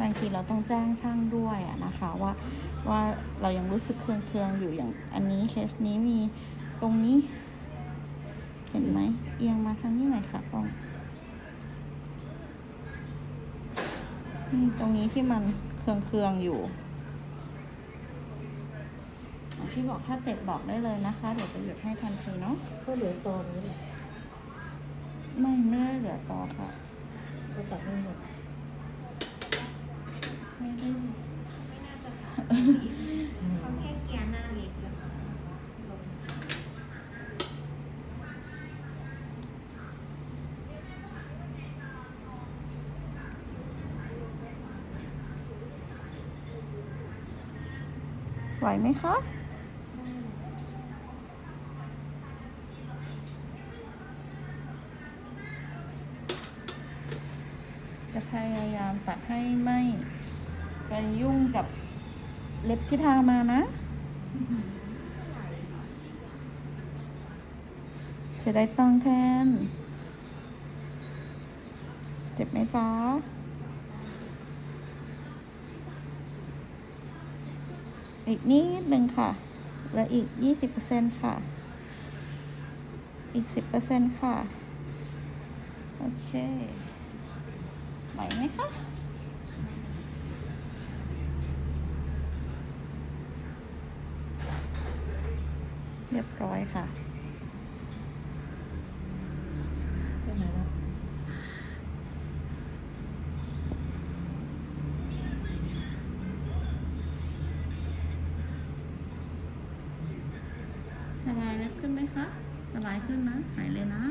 บางทีเราต้องแจ้งช่างด้วยอะนะคะว่าว่าเรายังรู้สึกเคืองๆอยู่อย่างอันนี้เคสนี้มีตรงนี้ เห็นไหมเอียงมาทางนี้หน่อยค่ะตรงนี่ตรงนี้ที่มันเคืองๆอยู่อะที่บอกถ้าเจ็บบอกได้เลยนะคะ เดี๋ยวจะหยุดให้ทันทีเนาะก็เหลือตอนนี้แหละไม่ไม่ได้เหลือต่อค่ะก็ตัดไม่หมด ไม่ได้ ไม่น่าจะค่ะ เขาแค่เคลียร์หน้าเล็กแล้วค่ะลงไหวไหมคะจะพยายามตัดให้ไม่ไปยุ่งกับ เล็บที่ทามานะ จะได้ตั้งแทน เจ็บไหมจ๊ะอีกนิดหนึ่งค่ะและอีกยี่สิบเปอร์เซ็นค่ะ อีกสิบเปอร์เซ็นค่ะ โอเค ไหวไหมคะ เรียบร้อยค่ะไปไหนแล้วสบายแล้วขึ้นไหมคะ สบายขึ้นนะ หายเลยนะ